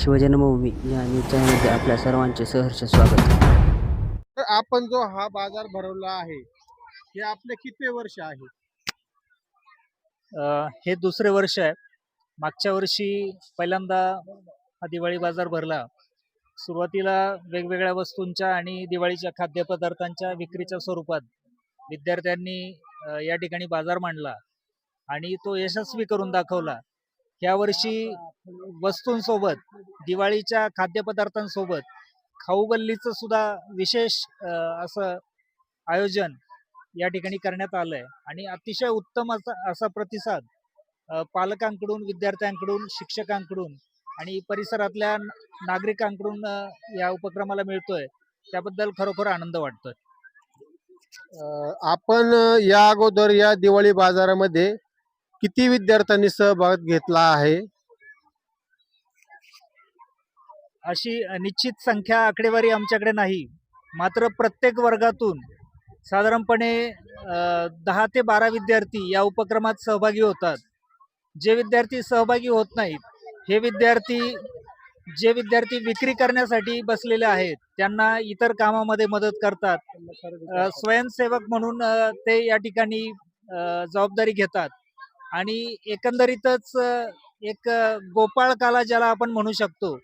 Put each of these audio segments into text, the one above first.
शिवजन्मभूमी या न्यूज चॅनलमध्ये आपल्या सर्वांचे सहर्ष स्वागत. तर आपण जो हा बाजार भरवला आहे हे आपले किती वर्ष आहे? अ, हे दुसरे वर्ष आहे. मागच्या वर्षी पहिल्यांदा हा दिवाळी बाजार भरला. सुरुवातीला वेगवेगळ्या वस्तूंच्या आणि दिवाळीच्या खाद्यपदार्थांच्या विक्रीच्या स्वरूपात विद्यार्थ्यांनी अ, या ठिकाणी बाजार मांडला आणि तो यशस्वी करून दाखवला. यावर्षी वस्तूंसोबत दिवाळीच्या खाद्यपदार्थांसोबत खाऊ गल्लीचं सुद्धा विशेष असं आयोजन या ठिकाणी करण्यात आलंय. आणि अतिशय उत्तम असा असा प्रतिसाद पालकांकडून विद्यार्थ्यांकडून शिक्षकांकडून आणि परिसरातल्या नागरिकांकडून या उपक्रमाला मिळतोय. त्याबद्दल खरोखर आनंद वाटतोय. अं, आपण या अगोदर या दिवाळी बाजारामध्ये किती विद्यार्थ्यांनी सहभाग घेतला आहे? अशी निश्चित संख्या आकडेवारी आमच्याकडे नाही. मात्र प्रत्येक वर्गातून साधारणपणे दहा ते बारा विद्यार्थी या उपक्रमात सहभागी होतात. जे विद्यार्थी सहभागी होत नाहीत हे विद्यार्थी जे विद्यार्थी विक्री करण्यासाठी बसलेले आहेत त्यांना इतर कामामध्ये मदत करतात. स्वयंसेवक म्हणून ते या ठिकाणी जबाबदारी घेतात. आणि एकंदरीतच एक गोपाळकाला ज्याला आपण म्हणू शकतो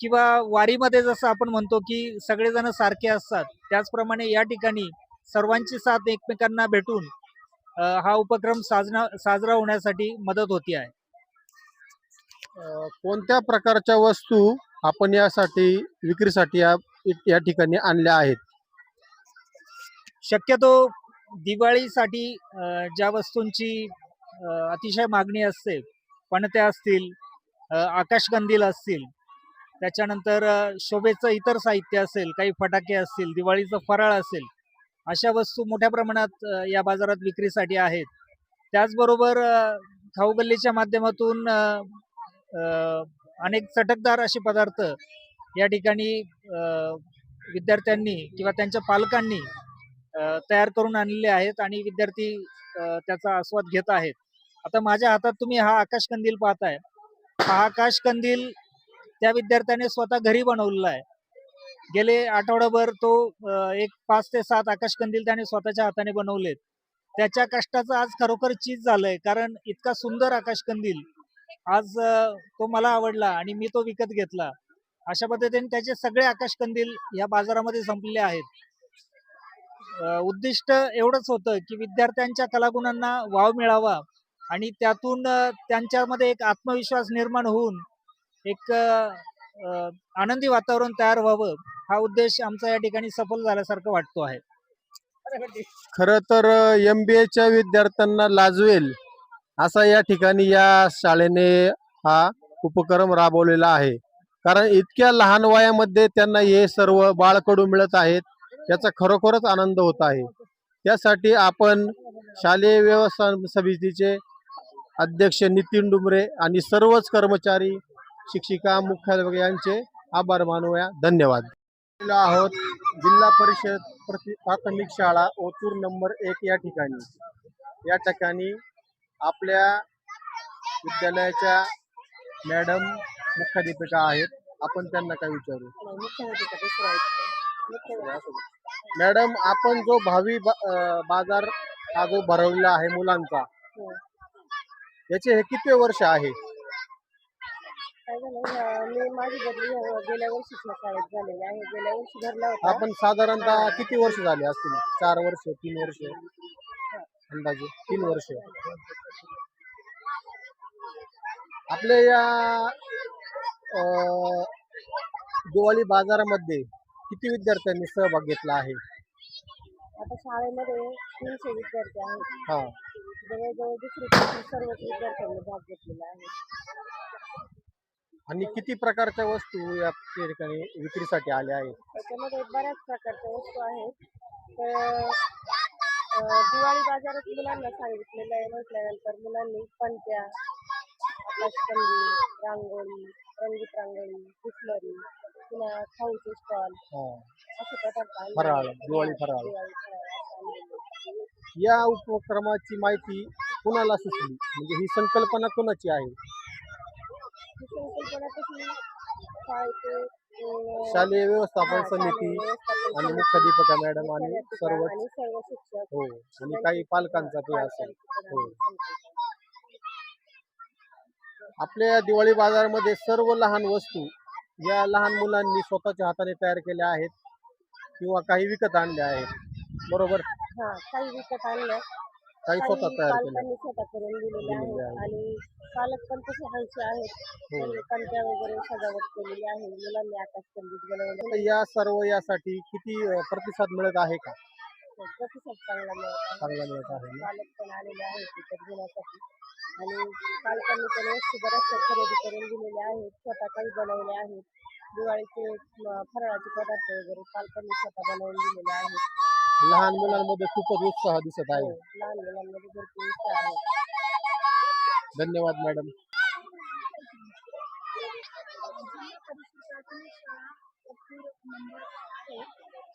किंवा वारीमध्ये जसं आपण म्हणतो की सगळेजण सारखे असतात त्याचप्रमाणे या ठिकाणी सर्वांची साथ एकमेकांना भेटून हा उपक्रम साजना साजरा होण्यासाठी मदत होती आहे. कोणत्या प्रकारच्या वस्तू आपण यासाठी विक्रीसाठी या या ठिकाणी आणल्या आहेत? शक्यतो दिवाळीसाठी ज्या वस्तूंची अतिशय मागणी असते पणत्या असतील अ, आकाशकंदील असतील त्याच्यानंतर शोभेचं इतर साहित्य असेल काही फटाके असतील दिवाळीचं फराळ असेल अशा वस्तू मोठ्या प्रमाणात या बाजारात विक्रीसाठी आहेत. त्याचबरोबर खाऊगल्लीच्या माध्यमातून अनेक चटकदार असे पदार्थ या ठिकाणी विद्यार्थ्यांनी किंवा त्यांच्या पालकांनी तयार करून आणलेले आहेत आणि विद्यार्थी त्याचा आस्वाद घेत आहेत. आता माझ्या हातात तुम्ही हा आकाशकंदील पाहताय. हा आकाशकंदील त्या विद्यार्थ्याने स्वतः घरी बनवलेला आहे. गेले आठवडाभर तो एक पाच ते सात आकाशकंदील त्याने स्वतःच्या हाताने बनवलेत. त्याच्या कष्टाचं आज खरोखर चीज झालंय कारण इतका सुंदर आकाशकंदील आज तो मला आवडला आणि मी तो विकत घेतला. अशा पद्धतीने त्याचे सगळे आकाशकंदील या बाजारामध्ये संपलेले आहेत. उद्दिष्ट एवढंच होतं की विद्यार्थ्यांच्या कलागुणांना वाव मिळावा आणि त्यातून त्यांच्यामध्ये एक आत्मविश्वास निर्माण होऊन एक आनंदी वातावरण तयार व्हावं हा उद्देश आमचा या ठिकाणी सफल झाल्यासारखं वाटतो आहे. खर तर एम बी एच्या विद्यार्थ्यांना लाजवेल असा या ठिकाणी या शाळेने हा उपक्रम राबवलेला आहे. कारण इतक्या लहान वयामध्ये त्यांना हे सर्व बाळकडू मिळत आहेत. याचा खरोखरच आनंद होत आहे. त्यासाठी आपण शालेय व्यवस्थापन समितीचे अध्यक्ष नितीन डुमरे आणि सर्वच कर्मचारी शिक्षिका मुख्याध्यापक यांचे आभार मानूया. धन्यवाद. आहोत जिल्हा परिषद प्रति प्राथमिक शाळा ओतूर नंबर एक या ठिकाणी. या ठिकाणी आपल्या विद्यालयाच्या मॅडम मुख्याध्यापिका आहेत. आपण त्यांना काय विचारू? मॅडम आपण जो भावी बा- अं, बाजार हा जो भरवलेला आहे मुलांचा याचे हे किती वर्ष आहे? काय झालं ह्या- मी माझी बदली ह्या गेल्या वर्षीच ह्या शाळेत झालेली आहे. गेल्या वर्षी भरला होता. आपण साधारणतः किती वर्ष झाले असतील? चार वर्ष तीन वर्ष? अंदाजे तीन वर्ष. आपल्या या अं, दिवाळी बाजारामध्ये किती विद्यार्थ्यांनी सहभाग घेतला आहे? आता शाळेमध्ये तीनशे विद्यार्थी आहेत. हा. जवळजवळ दुसरी सर्वच विद्यार्थ्यांनी भाग घेतलेला आहे. आणि किती प्रकारच्या वस्तू या ठिकाणी विक्रीसाठी आल्या आहेत? त्याच्यामध्ये बऱ्याच प्रकारच्या वस्तू आहेत. तर अं, दिवाळी बाजारात मुलांना सांगितलेलं आहे. म्हटल्यानंतर मुलांनी पणत्या आकाशकंदी रांगोळी रंगीत रांगोळी बिस्लरी पुन्हा खाऊचे स्टॉल हा. असे पदार्थ आणलेले फराळ. दिवाळी फराळ. दिवाळी फराळ असं आणलेलं आहे. या उपक्रमाची माहिती कुणाला सुचली म्हणजे ही संकल्पना कुणाची आहे आमची संकल्पना कशी शाळेचे अं, शालेय व्यवस्थापन हा, शालेय समिती व्यवस्थापन आणि समिती, मुख्याध्यापिका मॅडम आणि सर्व आणि सर्व शिक्षक हो आणि काही पालकांचा ते असेल हो. आपल्या दिवाळी बाजारमध्ये सर्व लहान वस्तू या लहान मुलांनी स्वतःच्या हाताने तयार केल्या आहेत किंवा काही विकत आणल्या आहेत. बरोबर? हा काही विकत आणलं काही स्वतः तयार पालकांनी स्वतः करून दिलेले दिलेले आहेत. आहेत. आणि पालक पण तसे हौशी आहेत. हो. त्यांनी पणत्या वगैरे सजावट केलेली आहे. मुलांनी बनवले. तर या सर्व यासाठी किती अ, प्रतिसाद मिळत आहे का? प्रतिसाद चांगला मिळत. आहे चांगला मिळत आहे ना? पालक पण आलेले आहेत विकत घेण्यासाठी. आणि पालकांनी पण वस्तू बऱ्याचशा खरेदी करून दिलेल्या आहेत. स्वतः काही बनवले आहेत. दिवाळीचे अं, फराळाचे पदार्थ वगैरे पालकांनी स्वतः बनवून दिलेले आहेत. लहान मुलांमध्ये खूपच उत्साह दिसत हो, आहे लहान मुलांमध्ये भरपूर उत्साह आहे. धन्यवाद मॅडम.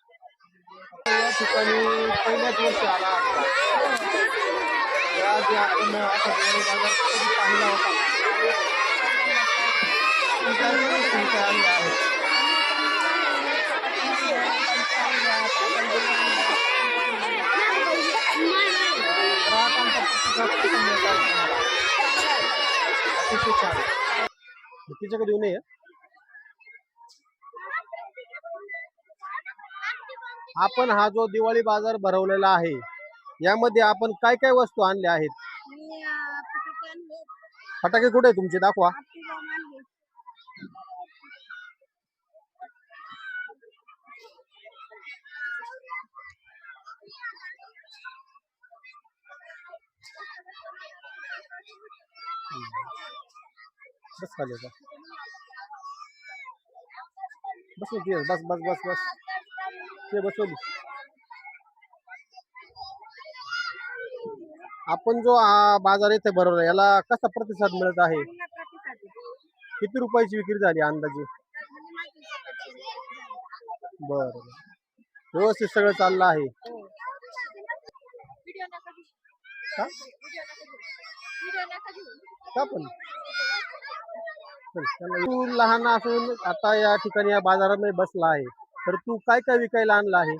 या ठिकाणी पहिल्याच वर्षी आला असता या आधी आपण असा बाजार कधी पाहिला होता का? आल्या आहेत अतिशय छान तिच्याकडे येऊ नये आपण हा जो दिवाळी बाजार भरवलेला आहे यामध्ये आपण काय काय वस्तू आणल्या आहेत? फटाके कुठे आहे तुमचे? दाखवा. बस खाली बस बस बस बस बस. ते बसवली. आपण जो हा बाजार इथे भरवला याला कसा प्रतिसाद मिळत आहे? किती रुपयाची विक्री झाली अंदाजे? बर व्यवस्थित सगळं चाललं आहे. का? पण? चल, लहान असून आता या ठिकाणी या बाजारामध्ये बसला आहे. तर तू काय काय विकायला आणला आहे?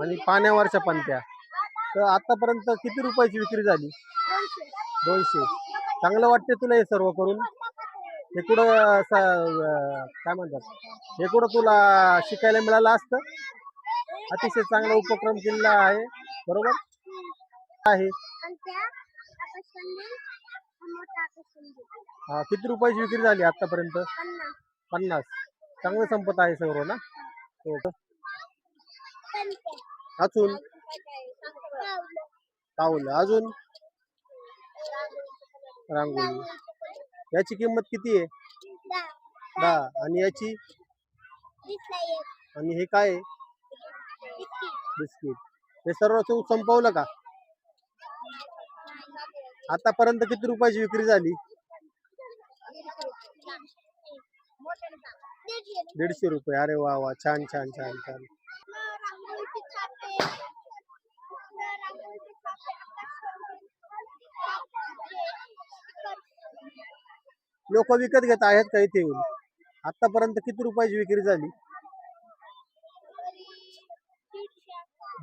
आणि पाण्यावरच्या पंत्या. तर आतापर्यंत किती रुपयाची विक्री झाली? दोनशे. चांगलं वाटते तुला हे सर्व करून? हे कुठं काय म्हणतात? हे कुठं तुला शिकायला मिळालं असतं? अतिशय चांगला उपक्रम केलेला आहे. बरोबर? आहे. हा, किती रुपयाची विक्री झाली आतापर्यंत? पन्नास. चांगलं संपत आहे सर्व ना? हो का? अजून? पाऊल अजून? रांगोळी. याची किंमत किती आहे? दहा. आणि याची? आणि हे काय आहे? बिस्किट. हे सर्व तू संपवलं का? आतापर्यंत किती रुपयाची विक्री झाली? दीडशे रुपये. अरे वा वा. छान छान छान छान. लोक विकत घेत आहेत का इथे येऊन? आतापर्यंत किती रुपयाची विक्री झाली?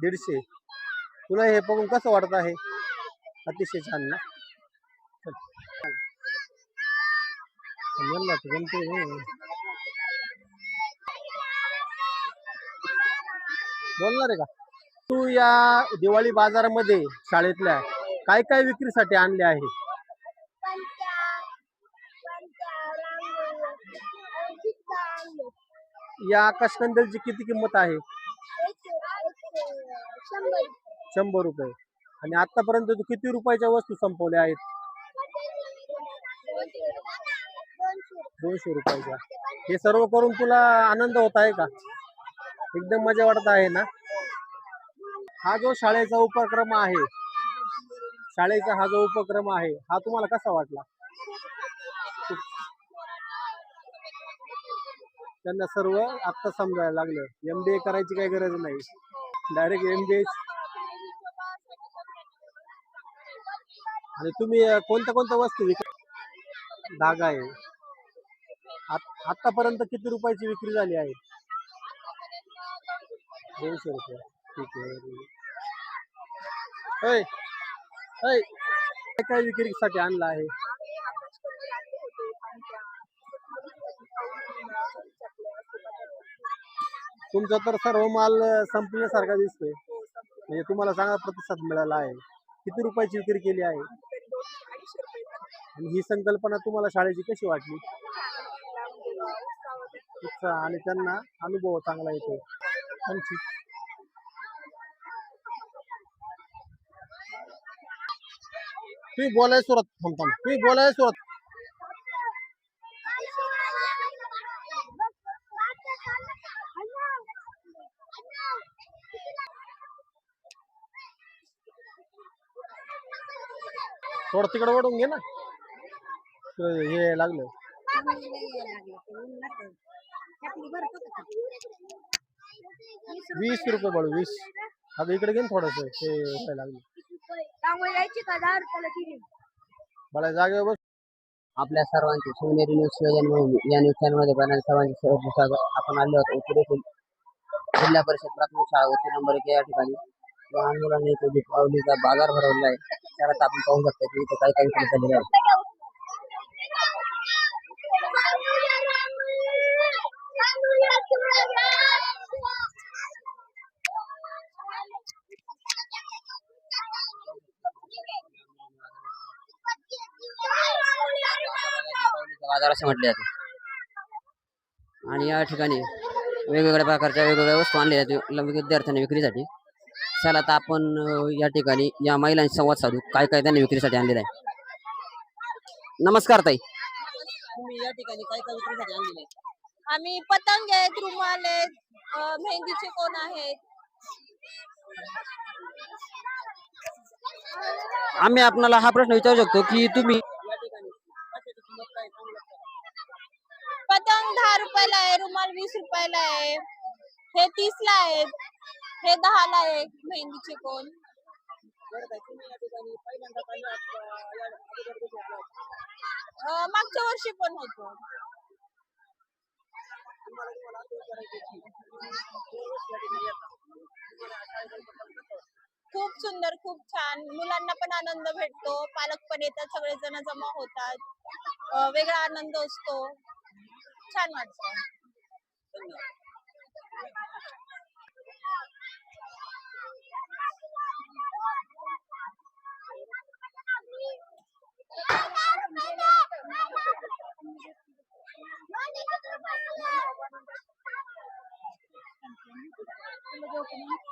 दीडशे. तुला हे बघून कसं वाटत आहे? अतिशय छान ना? म्हणलं तर जमतंय बोल बोलणार आहे का? तू या दिवाळी बाजारामध्ये शाळेतल्या काय काय विक्रीसाठी आणले आहे? या आकाश किती किंमत आहे? शंभर रुपये. आणि आतापर्यंत तू किती रुपयाच्या वस्तू संपवल्या आहेत? दोनशे रुपयाच्या हे सर्व करून तुला आनंद होत आहे का? एकदम मजा वाटत आहे ना? हा जो शाळेचा उपक्रम आहे शाळेचा हा जो उपक्रम आहे हा तुम्हाला कसा वाटला? त्यांना सर्व आत्ता समजायला लागलं. एम बी ए करायची काही गरज नाही. डायरेक्ट एम बी ए आणि तुम्ही कोणत्या कोणत्या वस्तू विक धागा आहे. आतापर्यंत किती रुपयाची विक्री झाली आहे? दोनशे रुपये. ठीक आहे. काय काय विक्रीसाठी आणलं आहे? तुमचा तर सर्व माल संपण्यासारखा दिसतोय. म्हणजे तुम्हाला चांगला प्रतिसाद मिळाला आहे. किती रुपयाची विक्री केली आहे? आणि ही संकल्पना तुम्हाला शाळेची कशी वाटली? आणि त्यांना अनुभव चांगला येतो. आणखी तुम्ही बोलाय सुरत थांब थांब. तुम्ही बोलायला थोडं तिकडे वडून घे ना. हे लागलं. वीस रुपये बळू वीस. आता इकडे घे ना थोडस हे व्हायला लागलं. मला जागेवर बस. आपल्या सर्वांचे शिवनेरी न्यूज योजन म्हणून या न्यूज चॅनलमध्ये बनणारे सर्वांचे स्वागत. आपण आले होतो येथील जिल्हा परिषद प्राथमिक शाळा उत्तर नंबर एक या ठिकाणी. लहान मुलांनी इथे दीपावलीचा बाजार भरवलेला आहे. त्याला आपण पाहू शकतो की इथे काय काय विक्री झालेले आहे. बाजार असे म्हटले जाते. आणि या ठिकाणी वेगवेगळ्या प्रकारच्या वेगवेगळ्या वस्तू आणल्या जाते ल- विद्यार्थ्यांना विक्रीसाठी. चला आता आपण या ठिकाणी या महिलांशी संवाद साधू. काय काय त्यांनी विक्रीसाठी आणलेलं आहे. नमस्कार ताई. तुम्ही या ठिकाणी काय काय विक्रीसाठी आणलेलं आहे? आम्ही पतंग आहेत रुमाल आहेत मेहंदीचे कोण आहेत? आम्ही आपणाला हा प्रश्न विचारू शकतो की तुम्ही या ठिकाणी कशाची किंमत काय सांगू शकता का? पतंग दहा रुपयाला आहे रुमाल वीस रुपयाला आहे. हे तीस ला आहेत हे दहा ला आहे मेहंदीचे कोण? अं, मागच्या वर्षी पण होतो. खूप सुंदर खूप छान. मुलांना पण आनंद भेटतो. पालक पण येतात सगळेजण जमा होतात. अं, वेगळा आनंद असतो. छान वाटतं तो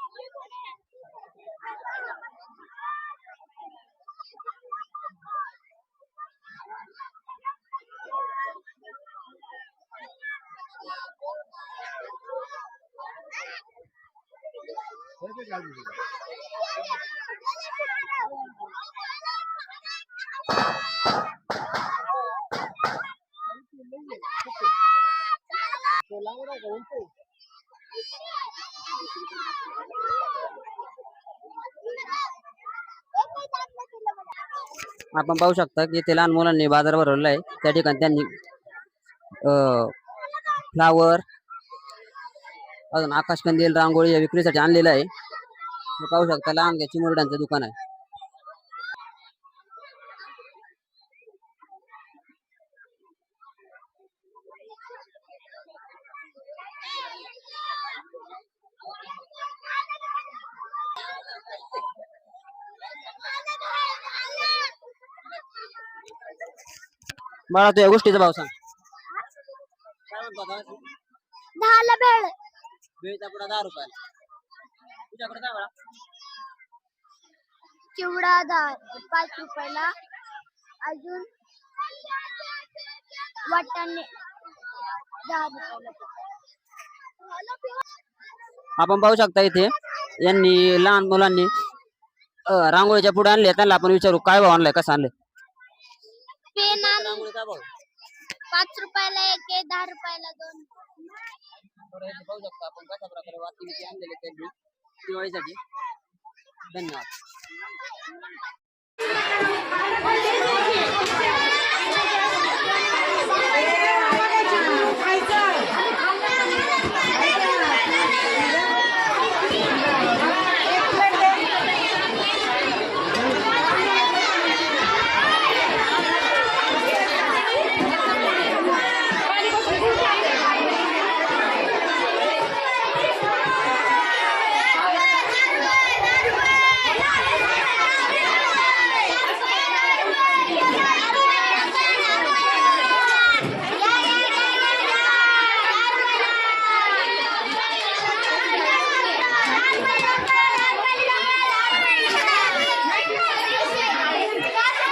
लांबून आपण पाहू शकता की ते लहान मुलांनी बाजार भरवलेला आहे. त्या ठिकाणी त्यांनी फ्लावर अजून आकाशकंदील रांगोळी या विक्रीसाठी आणलेलं आहे. हे पाहू शकता लहान चिमुरड्यांचं दुकान आहे. बाळा तू या गोष्टीचा भाव सांग? दहाला भेळ. भेळचा पुडा दहा रुपयाला. तुझ्याकडे काय वेळा. चिवडा दहा पाच रुपयाला. अजून वाटाणे दहा रुपयाला. आपण पाहू शकता इथे यांनी लहान मुलांनी अं, रांगोळीच्या पुढे आणले त्यांना आपण विचारू काय भाव आणलाय कसं आणलंय? पेन आणि रांगोळी काय भाव पाच रुपयाला एक आहे दहा रुपयाला दोन. इथे पाहू शकता आपण कशा प्रकारे वाती आणलेले त्यांनी दिवाळीसाठी. धन्यवाद Thank you. Thank you.